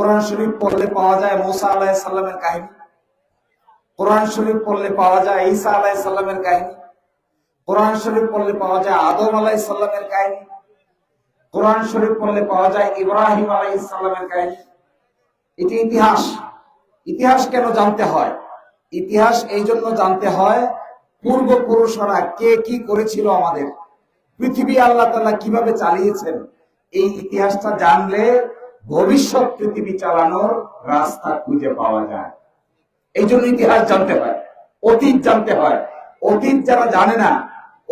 কোরআন শরীফ পড়লে পাওয়া যায় মোসা আলাহ সাল্লামের কাহিনী। কোরআন শরীফ পড়লে পাওয়া যায় ঈসা আলাহ সাল্লামের কাহিনী। কোরআন শরীফ পড়লে পাওয়া যায় আদম আলাহ সাল্লামের কাহিনী। কোরআন শরীফ পড়লে পাওয়া যায় ইব্রাহিম আলাহ ইসলামের কাহিনী। এটি ইতিহাস। ইতিহাস কেন জানতে হয়? ইতিহাস এই জন্য জানতে হয়, পূর্বপুরুষরা কে কি করেছিল আমাদের? পৃথিবী আল্লাহ তালা কীভাবে চালিয়েছেন? এই ইতিহাসটা জানলে ভবিষ্যৎ পৃথিবী চালানোর রাস্তা খুঁজে পাওয়া যায়। এই জন্য ইতিহাস জানতে হয়, অতীত জানতে হয়। অতীত যারা জানে না,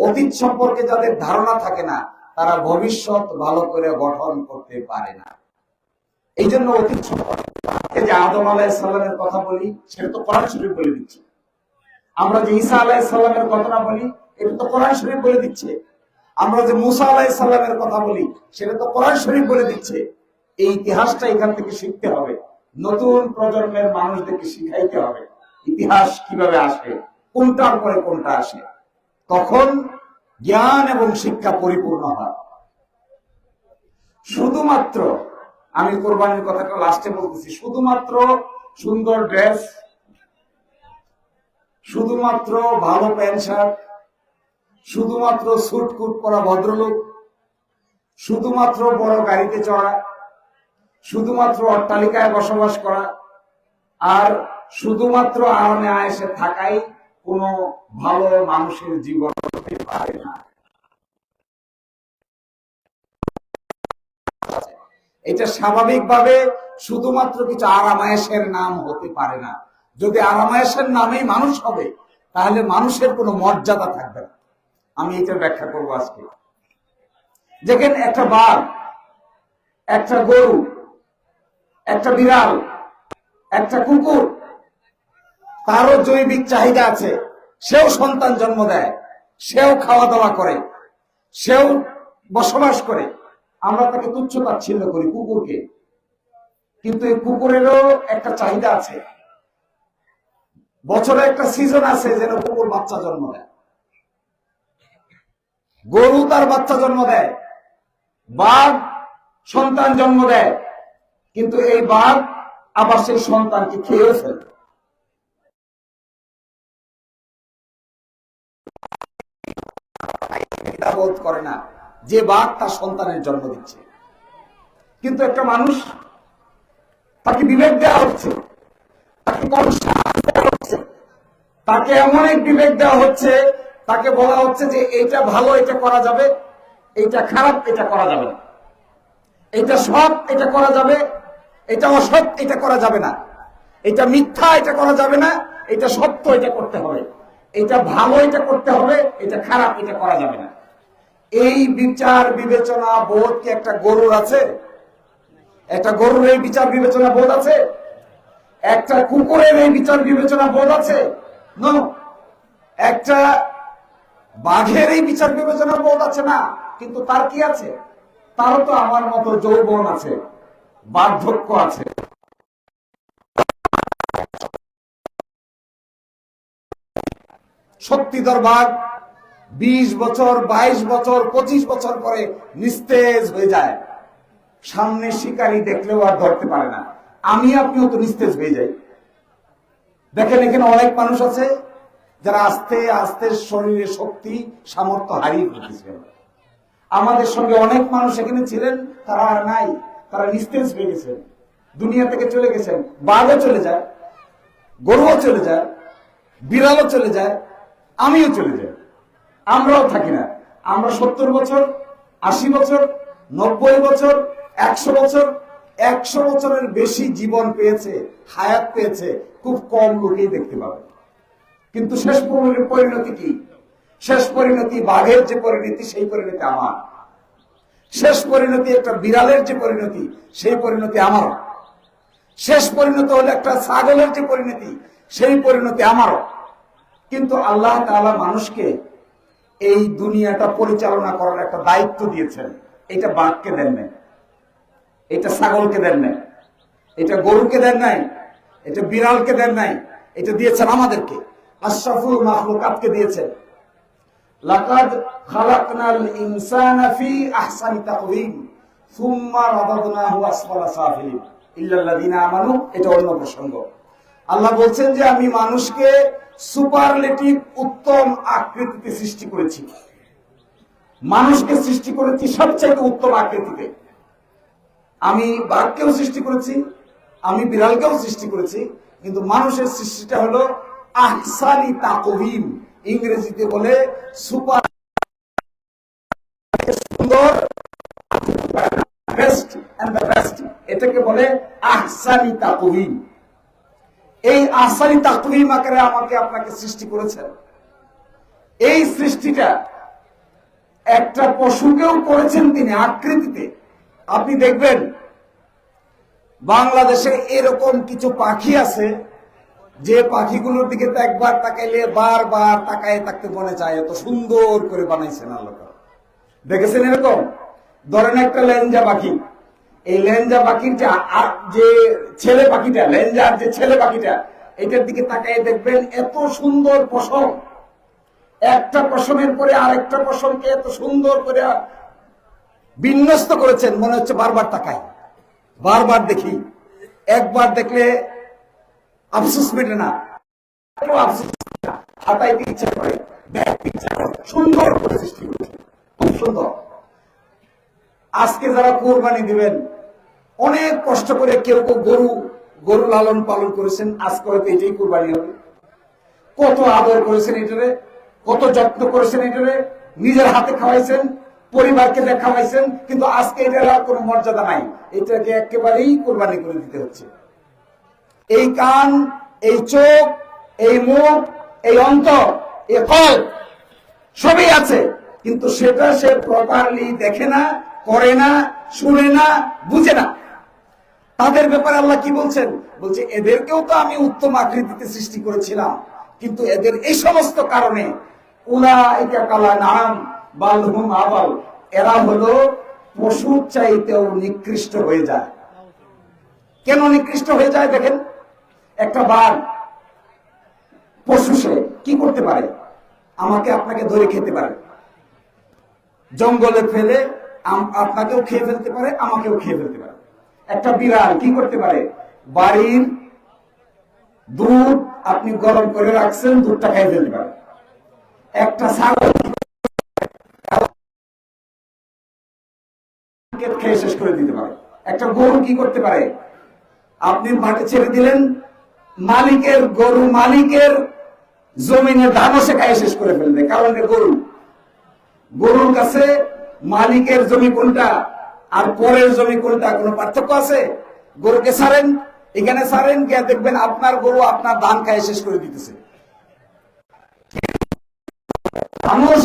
অতীত সম্পর্কে যাদের ধারণা থাকে না, তারা ভবিষ্যৎ ভালো করে গঠন করতে পারে না। এই জন্য অতীত সম্পর্কে যে আদম আলাইসাল্লামের কথা বলি, সেটা তো কোরআন শরীফ বলে দিচ্ছে। আমরা যে ঈসা আলাইসাল্লামের কথা বলি, এটা তো কোরআন শরীফ বলে দিচ্ছে। আমরা যে মুসা আলাইসাল্লামের কথা বলি, সেটা তো কোরআন শরীফ বলে দিচ্ছে। এই ইতিহাসটা এখান থেকে শিখতে হবে। নতুন প্রজন্মের মানুষদেরকে শিখাইতে হবে। ইতিহাস কীভাবে আসে কোনটার পরে কোনটা আসে? তখন জ্ঞান এবং শিক্ষা পরিপূর্ণ হয়। শুধুমাত্র, আমি কোরবানির কথাটা লাস্টে বলতেছি, শুধুমাত্র সুন্দর ড্রেস শুধুমাত্র ভালো প্যান্ট শার্ট শুধুমাত্র স্যুট কুট পরা ভদ্রলোক, শুধুমাত্র বড় গাড়িতে চড়া শুধুমাত্র অট্টালিকায় বসবাস করা আর শুধুমাত্র আরামে আয়েসে থাকাই কোনো ভালো মানুষের জীবন হতে পারে না। এটা স্বাভাবিকভাবে শুধুমাত্র কিছু আরামায়েশের নাম হতে পারে না। যদি আরামায়েশের নামেই মানুষ হবে, তাহলে মানুষের কোনো মর্যাদা থাকবে না। আমি এটা ব্যাখ্যা করব আজকে। দেখেন একটা বাঘ, একটা গরু একটা বিড়াল, একটা কুকুর, তারও জৈবিক চাহিদা আছে। সেও সন্তান জন্ম দেয়, সেও খাওয়া দাওয়া করে, সেও বসবাস করে। আমরা তাকে তুচ্ছ তাচ্ছিল্য করি কুকুরকে। কিন্তু এই কুকুরেরও একটা চাহিদা আছে। বছরে একটা সিজন আছে যেন কুকুর বাচ্চা জন্ম দেয়। গরু তার বাচ্চা জন্ম দেয়, বাঘ সন্তান জন্ম দেয়। কিন্তু এই বাঘ আবার সেই সন্তানকে খেয়েও ফেলে। বোধ করে না যে বাঘ তার সন্তানের জন্ম দিচ্ছে। কিন্তু একটা মানুষ তাকে বিবেক দেওয়া হচ্ছে, তাকে তাকে এমন এক বিবেক দেওয়া হচ্ছে, তাকে বলা হচ্ছে যে এটা ভালো, এটা করা যাবে, এটা খারাপ, এটা করা যাবে না। এটা সব এটা করা যাবে এটা অসৎ, এটা করা যাবে না। এটা মিথ্যা, এটা করা যাবে না। এটা সত্য, এটা করতে হবে। এটা ভালো, এটা করতে হবে। এটা খারাপ, এটা করা যাবে না। এই বিচার বিবেচনা বোধ কি একটা গরুর আছে? একটা গরুর এই বিচার বিবেচনা বোধ আছে? একটা কুকুরের এই বিচার বিবেচনা বোধ আছে. একটা বাঘের এই বিচার বিবেচনা বোধ আছে না, কিন্তু তার কি আছে? তারও তো আমার মতো যৌবন আছে। বার্ধক্য আছে। শক্তিধর বাঘ বিশ বছর, বাইশ বছর, পঁচিশ বছর পরে নিস্তেজ হয়ে যায়। সামনে শিকারী দেখলেও আর ধরতে পারে না। আমি, আপনিও তো নিস্তেজ হয়ে যাই। দেখেন, এখানে অনেক মানুষ আছে যারা আস্তে আস্তে শরীরে শক্তি, সামর্থ্য হারিয়ে ফেলতেছে। আমাদের সঙ্গে অনেক মানুষ এখানে ছিলেন, তারা আর নাই। তারা নিস্তেজ হয়ে গেছেন দুনিয়া থেকে চলে গেছেন। বাঘও চলে যায়, গরুও চলে যায়, বিড়ালও চলে যায়, আমিও চলে যাই। আমরাও থাকি না। আমরা সত্তর বছর, আশি বছর, নব্বই বছর, একশো বছর, একশো বছরের বেশি জীবন পেয়েছে, হায়াত পেয়েছে, খুব কম লোকেই দেখতে পাবে। কিন্তু শেষ পরি- পরিণতি কি? শেষ পরিণতি বাঘের যে পরিণতি, সেই পরিণতি আমার। শেষ পরিণতি একটা বিড়ালের যে পরিণতি, সেই পরিণতি আমার। শেষ পরিণতি হলো একটা ছাগলের যে পরিণতি, সেই পরিণতি আমারও। কিন্তু আল্লাহ তাআলা মানুষকে এই দুনিয়াটা পরিচালনা করার একটা দায়িত্ব দিয়েছেন। এটা বাঘকে দেন নাই, এটা ছাগলকে দেন নাই, এটা গরুকে দেন নাই, এটা বিড়ালকে দেন নাই, এটা দিয়েছেন আমাদেরকে। আশরাফুল মাখলুকাতকে দিয়েছেন। লাকাদ খালাকনাল ইনসানা ফি আহসানি তাকওয়িম, সুম্মা রাদাদনাহু আসফালা সাফিলিন। ইল্লাল্লাযিনা আমানু, এটা অন্য প্রসঙ্গ। আল্লাহ বলছেন যে আমি মানুষকে সুপারলেটিভ, উত্তম আকৃতিতে সৃষ্টি করেছি। মানুষকে সৃষ্টি করেছি সবচাইতে উত্তম আকৃতিতে। আমি বাঘকেও সৃষ্টি করেছি, আমি বিড়ালকেও সৃষ্টি করেছি, কিন্তু মানুষের সৃষ্টিটা হলো আহসানি তাকভিম ইংরেজিতে বলে সুপার সুন্দর বেস্ট এন্ড দ্য বেস্ট এটাকে বলে আহসানি তাকভিম এই আহসানি তাকভিম আকারে আমাকে আপনাকে সৃষ্টি করেছেন। এই সৃষ্টিটা একটা পশুকেও করেছেন তিনি আকৃতিতে। আপনি দেখবেন, বাংলাদেশে এরকম কিছু পাখি আছে যে পাখিগুলোর দিকে তো একবার তাকাইলে বারবার তাকায় থাকতে মনে চায়, এত সুন্দর করে বানাইছেন তাআলা। দেখেছেন এরকম? ধরেন একটা লেঞ্জা পাখি। এই লেঞ্জা পাখির যে যে ছেলে পাখিটা লেঞ্জার যে ছেলে পাখিটা, এটার দিকে তাকায় দেখবেন এত সুন্দর পশম। একটা পশমের পরে আরেকটা পশমকে এত সুন্দর করে বিন্যস্ত করেছেন, মনে হচ্ছে বারবার তাকায় বারবার দেখি। একবার দেখলে আফসোস মেটে না। হাতাইতে ইচ্ছা করে? সুন্দর করে সৃষ্টি করেছে। খুব সুন্দর। আজকে যারা কোরবানি দিবেন, অনেক কষ্ট করে কেউ কেউ গরু গরু লালন পালন করেছেন। আজকে হয়তো এটাই কোরবানি হবে। কত আদর করেছেন এটারে, কত যত্ন করেছেন এটারে। নিজের হাতে খাওয়াইছেন, পরিবারকে দিয়ে খাওয়াইছেন কিন্তু আজকে এটার কোনো মর্যাদা নাই। এটাকে একেবারেই কোরবানি করে দিতে হচ্ছে। এই কান, এই চোখ, এই মুখ, এই অন্তর, এই ফল সবই আছে। কিন্তু সেটা সে প্রপারলি দেখে না, করে না, শুনে না, বুঝে না। তাদের ব্যাপারে আল্লাহ কি বলছেন? বলছে, এদেরকেও তো আমি উত্তম আকৃতিতে সৃষ্টি করেছিলাম। কিন্তু এদের এই সমস্ত কারণে উলা এটা কালা নাম বালহুম আবাল, এরা হলো পশুর চাইতেও নিকৃষ্ট হয়ে যায়। কেন নিকৃষ্ট হয়ে যায় দেখেন? একটা বাঘ পশু সে কি করতে পারে? আমাকে আপনাকে ধরে খেতে পারে। জঙ্গলে ফেলে আপনাকেও খেয়ে ফেলতে পারে, আমাকেও খেয়ে ফেলতে পারে। একটা বিড়াল কি করতে পারে? বাড়ির দুধ আপনি গরম করে রাখছেন, দুধটা খেয়ে ফেলতে পারে। একটা ছাগল খেয়ে শেষ করে দিতে পারে। একটা গরু কি করতে পারে? আপনি মাঠে ছেড়ে দিলেন মালিকের গরু মালিকের জমিনে ধানও সে শেষ করে ফেলবে। কারণ গরু? গরুর কাছে মালিকের জমি কোনটা আর পরের জমি কোনটা কোনো পার্থক্য আছে? গরুকে ছাড়েন এখানে ছাড়েন গিয়ে দেখবেন আপনার গরু আপনার ধান খাইয়ে শেষ করে দিতেছে। মানুষ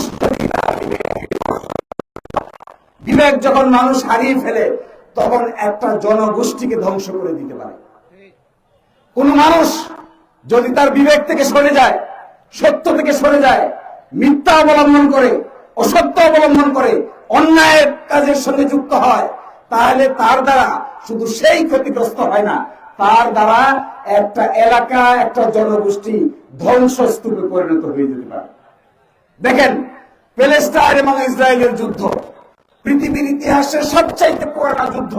বিবেক যখন মানুষ হারিয়ে ফেলে, তখন একটা জনগোষ্ঠীকে ধ্বংস করে দিতে পারে। কোন মানুষ যদি তার বিবেক থেকে সরে যায়, সত্য থেকে সরে যায়, মিথ্যা অবলম্বন করে, অসত্য অবলম্বন করে, অন্যায়ের কাজের সঙ্গে যুক্ত হয়, তাহলে তার দ্বারা শুধু সেই ক্ষতিগ্রস্ত হয় না, তার দ্বারা একটা এলাকা, একটা জনগোষ্ঠী ধ্বংসস্তূপে পরিণত হয়ে যেতে পারে। দেখেন, প্যালেস্টাইন এবং ইসরায়েলের যুদ্ধ পৃথিবীর ইতিহাসে সবচাইতে পুরানা যুদ্ধ।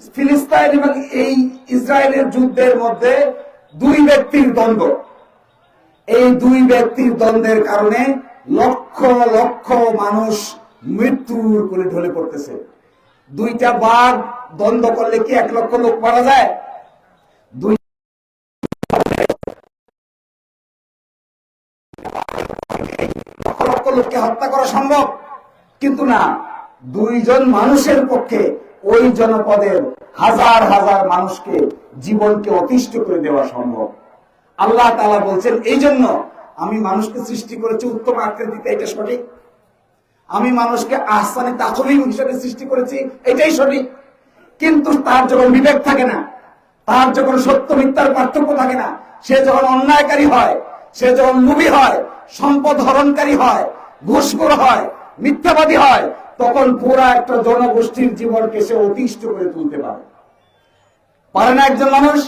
ফিলিস্তাইন এবং এই ইসরায়েলের যুদ্ধের মধ্যে দুই ব্যক্তির দ্বন্দ্ব। এই দুই ব্যক্তির দ্বন্দ্বের কারণে লক্ষ লক্ষ মানুষ মৃত্যুর করে ঢলে পড়তেছে। দুইটা বাঘ দ্বন্দ্ব করলে কি এক লক্ষ লোক মারা যায়? দুই লক্ষ লোককে হত্যা করা সম্ভব? কিন্তু না, দুইজন মানুষের পক্ষে ওই জনপদের হাজার হাজার মানুষকে জীবনকে অতিষ্ঠ করে দেওয়া সম্ভব। আল্লাহ তালা বলছেন এই জন্য আমি মানুষকে সৃষ্টি করেছি উত্তম আকৃতিতে, এটা সঠিক। আমি মানুষকে আহসানে তাকবিম হিসেবে সৃষ্টি করেছি, এটাই সঠিক। কিন্তু তার যখন বিবেক থাকে না, তার যখন সত্য মিথ্যার পার্থক্য থাকে না, সে যখন অন্যায়কারী হয়, সে যখন লুবি হয়, সম্পদ হরণকারী হয়, ঘুষখোর হয়, মিথ্যাবাদী হয় তখন পুরা একটা জনগোষ্ঠীর জীবনকে সে অতিষ্ঠ করে তুলতে পারে। পারে না একজন মানুষ,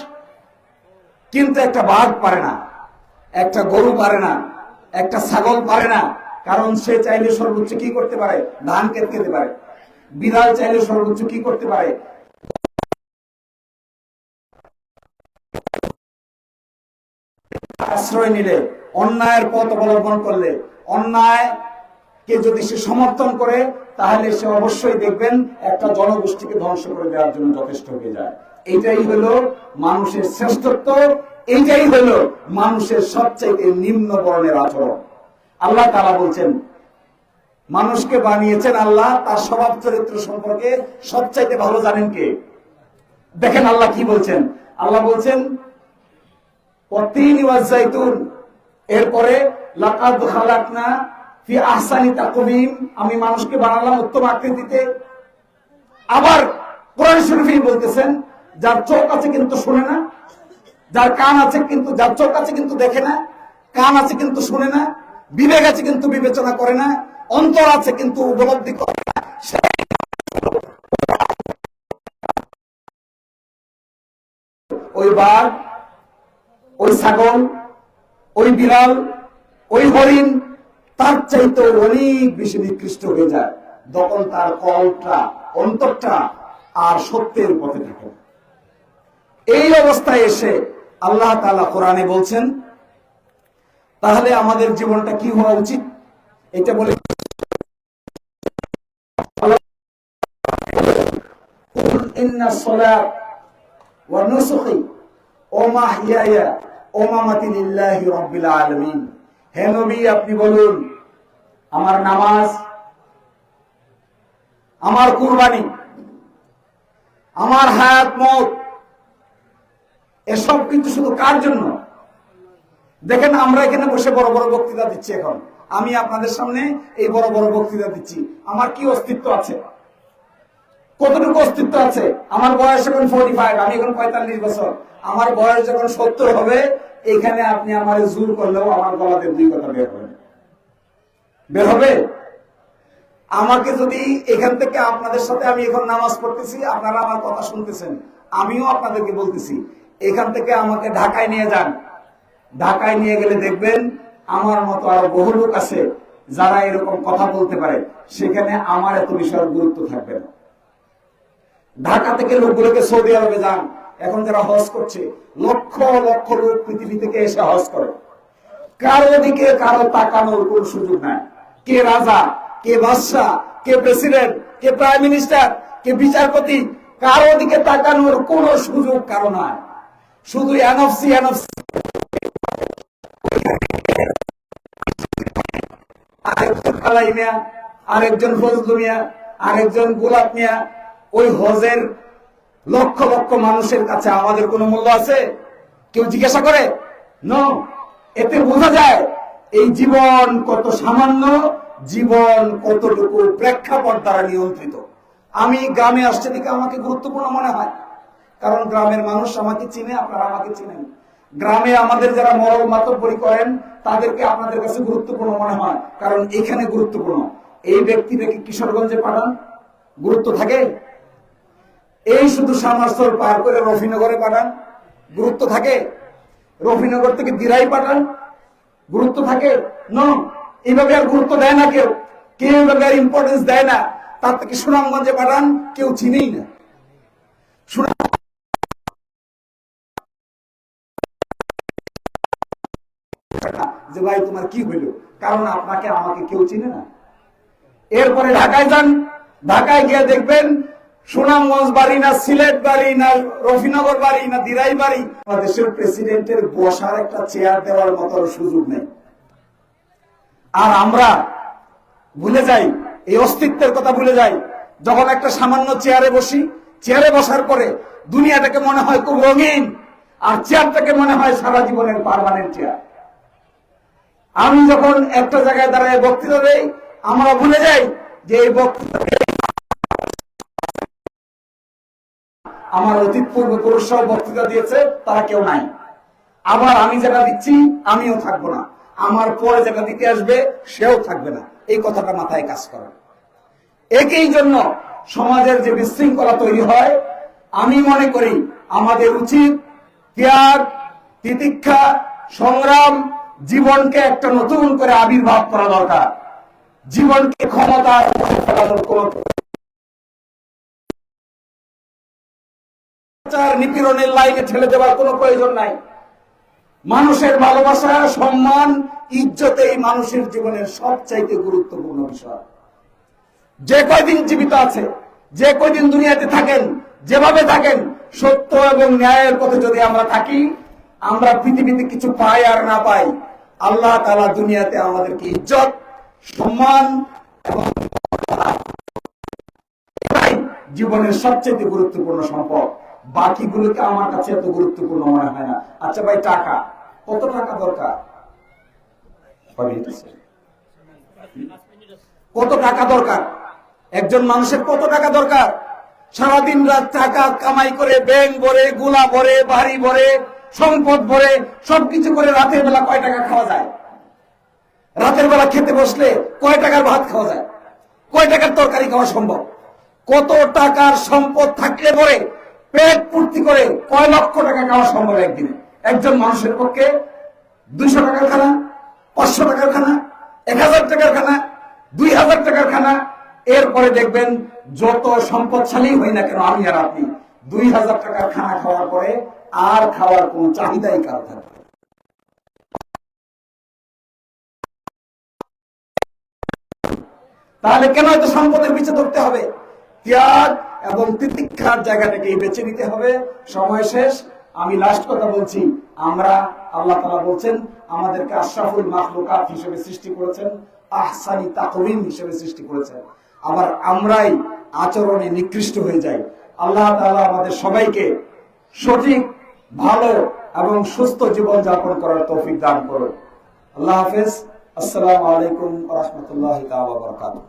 কিন্তু একটা বাঘ পারে না, একটা গরু পারে না, একটা ছাগল পারে না, কারণ সে চাইলে সর্বোচ্চ কি করতে পারে? ধান কেটে খেতে পারে। বিড়াল চাইলে সর্বোচ্চ কি করতে পারে? আশ্রয় নিলে, অন্যায়ের পথ অবলম্বন করলে, অন্যায় কে যদি সে সমর্থন করে, তাহলে সে অবশ্যই দেখবেন একটা জনগোষ্ঠীকে ধ্বংস করে দেওয়ার জন্য যথেষ্ট হয়ে যায়। এইটাই হলো মানুষের শ্রেষ্ঠত্ব, এইটাই হলো মানুষের সবচাইতে নিম্ন বর্ণের আচরণ। আল্লাহ তালা বলছেন, মানুষকে বানিয়েছেন আল্লাহ, তার স্বভাব চরিত্র সম্পর্কে সবচাইতে ভালো জানেন কে? দেখেন আল্লাহ কি বলছেন। আল্লাহ বলছেন এরপরে লাকাদ খালাকনা ফি আহসানি আমি মানুষকে বানালাম উত্তম আকৃতিতে। আবার কোরআন শরীফেই বলতেছেন, যার চোখ আছে কিন্তু শুনে না, যার কান আছে কিন্তু, যার চোখ আছে কিন্তু দেখে না, কান আছে কিন্তু শুনে না, বিবেক আছে কিন্তু বিবেচনা করে না, অন্তর আছে কিন্তু উপলব্ধি করে না ওই বাঘ, ওই ছাগল, ওই বিড়াল, ওই হরিণ তার চাইতে অনেক বেশি নিকৃষ্ট হয়ে যায়। তখন তার কলটা, অন্তরটা আর সত্যের পথে থাকে। এই অবস্থায় এসে আল্লাহ তালা কোরআনে বলছেন, তাহলে আমাদের জীবনটা কি হওয়া উচিত? এটা বলে আপনি বলুন আমার নামাজ, আমার কুরবানি, আমার হায়াত, মত, এসব কিন্তু শুধু কার জন্য? দেখেন, আমরা এখানে বসে বড় বড় বক্তৃতা দিচ্ছি এখন। আমি আপনাদের সামনে এই বড় বড় বক্তৃতা দিচ্ছি। আমার কি অস্তিত্ব আছে? কতটুকু অস্তিত্ব আছে? আমার বয়স এখন ফোর্টি ফাইভ আমি এখন পঁয়তাল্লিশ বছর। আমার বয়স যখন সত্তর হবে, এখানে আপনি আমার জোর করলেও আমার গলাতে দুই কথা বের হবে। বের হবে? আমাকে যদি এখান থেকে আপনাদের সাথে আমি এখন নামাজ পড়তেছি, আপনারা আমার কথা শুনতেছেন, আমিও আপনাদেরকে বলতেছি, এখান থেকে আমাকে ঢাকায় নিয়ে যান। ঢাকায় নিয়ে গেলে দেখবেন আমার মতো আরও বহু লোক আছে যারা এরকম কথা বলতে পারে। সেখানে আমার এত বিষয়ের গুরুত্ব থাকবে না। ঢাকা থেকে লোকগুলোকে সৌদি আরবে যান। এখন যারা হজ করছে, লক্ষ লক্ষ লোক পৃথিবী থেকে এসে হজ করে। কারও দিকে কারও তাকানোর কোন সুযোগ নাই। কে রাজা, কে বাদশাহ, কে প্রেসিডেন্ট, কে প্রাইম মিনিস্টার, কে বিচারপতি, কারও দিকে তাকানোর কোন সুযোগ কারও নাই। শুধু এনএফসি এনএফসি। আরেকজন কালাই মিয়া, আরেকজন ফজলু মিয়া, আরেকজন গোলাপ মিয়া, ওই হজের লক্ষ লক্ষ মানুষের কাছে আমাদের কোনো মূল্য আছে? কেউ জিজ্ঞাসা করে? ন এতে বোঝা যায় এই জীবন কত সামান্য, জীবন কতটুকু প্রেক্ষাপট দ্বারা নিয়ন্ত্রিত? আমি গ্রামে আসছে দিকে আমাকে গুরুত্বপূর্ণ মনে হয়। কারণ গ্রামের মানুষ আমাকে চিনে, আপনারা আমাকে চিনেন। গ্রামে আমাদের যারা মরল মাতব্বরি করেন, তাদেরকে আপনাদের কাছে গুরুত্বপূর্ণ মনে হয়। কারণ এখানে গুরুত্বপূর্ণ। এই ব্যক্তিটাকে কিশোরগঞ্জে পাঠান। গুরুত্ব থাকে। এই শুধু সামাস্তর পার করে রফিনগরে পাঠান। গুরুত্ব থাকে। রফিনগর থেকে দিরাই পাঠান। গুরুত্ব থাকে? এইভাবে আর গুরুত্ব দেয় না কেউ। কেউ এইভাবে আর ইম্পর্টেন্স দেয় না। তার থেকে সুনামগঞ্জে পাঠান, কেউ চিনেই না। যে ভাই, তোমার কি হইল? কারণ আপনাকে আমাকে কেউ চিনে না। এরপরে ঢাকায় যান। ঢাকায় গিয়ে দেখবেন সুনামগঞ্জ বাড়ি না সিলেট বাড়ি না রফিনগর বাড়ি না দিরাই বাড়ি দেশের প্রেসিডেন্টের বসার একটা চেয়ার দেওয়ার মতো সুযোগ নেই। আর আমরা ভুলে যাই, এই অস্তিত্বের কথা ভুলে যাই, যখন একটা সামান্য চেয়ারে বসি, চেয়ারে বসার পরে দুনিয়াটাকে মনে হয় খুব রঙিন, আর চেয়ারটাকে মনে হয় সারা জীবনের পারমানেন্ট চেয়ার। আমি যখন একটা জায়গায় দাঁড়ায় বক্তৃতা দেই, আমরা ভুলে যাই যে এই বক্তৃতা আমার অতীত পূর্বপুরুষরাও বক্তৃতা দিয়েছে, তারা কেউ নাই। আবার আমি যেটা দিচ্ছি, আমিও থাকব না। আমার পরে যেটা দিতে আসবে, সেও থাকবে না। এই কথাটা মাথায় কাজ করে। একই জন্য সমাজের যে বিশৃঙ্খলা তৈরি হয়, আমি মনে করি আমাদের উচিত ত্যাগ, তিতিক্ষা, সংগ্রাম, জীবনকে একটা নতুন করে আবির্ভাব করা দরকার। জীবনকে ক্ষমতা নিপীড়নের লাইনে ঠেলে দেওয়ার কোনো প্রয়োজন নাই। মানুষের ভালোবাসা, সম্মান, ইজ্জতে এই মানুষের জীবনের সবচাইতে গুরুত্বপূর্ণ বিষয়। যে কয়দিন জীবিত আছে, যে কয়দিন দুনিয়াতে থাকেন, যেভাবে থাকেন, সত্য এবং ন্যায়ের পথে যদি আমরা থাকি, আমরা পৃথিবীতে কিছু পাই আর না পাই, আল্লাহ তালা দুনিয়াতে আমাদেরকে ইজ্জত, সম্মান এবং জীবনের সবচেয়ে গুরুত্বপূর্ণ সম্পদ। বাকিগুলোকে আমার কাছে এত গুরুত্বপূর্ণ মনে হয় না। আচ্ছা ভাই, টাকা। কত টাকা দরকার? কত টাকা দরকার? একজন মানুষের কত টাকা দরকার? সারাদিন রাত টাকা কামাই করে, ব্যাংক ভরে গুলা ভরে, বাড়ি ভরে, সম্পদ ভরে, সবকিছু করে রাতের বেলা কয় টাকা খাওয়া যায়? রাতের বেলা খেতে বসলে কয় টাকার ভাত খাওয়া যায়? কয় টাকার তরকারি খাওয়া সম্ভব? কত টাকার সম্পদ থাকলে পরে পেট পূর্তি করে কয় লক্ষ টাকা খাওয়া সম্ভব একদিনে? একজন মানুষের পক্ষে দুইশো টাকার খানা, পাঁচশো টাকার খানা, এক হাজার টাকার খানা, দুই হাজার টাকার খানা। এরপরে দেখবেন যত সম্পদশালী হই না কেন, আমি আর আপনি, দুই হাজার টাকার খানা খাওয়ার পরে আর খাওয়ার কোন চাহিদাই কারও থাকবে তাহলে কেন এত সম্পদের পিছিয়ে ধরতে হবে? ত্যাগ এবং তিতিক্ষার জায়গাটাকে বেছে নিতে হবে। সময় শেষ। আমি লাস্ট কথা বলছি, আমরা আল্লাহ তালা বলছেন, আমাদেরকে আশরাফুল মাখলুকাত হিসেবে সৃষ্টি করেছেন, আহসানি তাকবিন হিসেবে সৃষ্টি করেছেন। আবার আমরাই আচরণে নিকৃষ্ট হয়ে যাই। আল্লাহ তাআলা আমাদের সবাইকে সঠিক, ভালো এবং সুস্থ জীবন যাপন করার তৌফিক দান করুন। আল্লাহ হাফেজ। আসসালামু আলাইকুম রহমতুল্লাহ তাআলা বারাকাতুহু।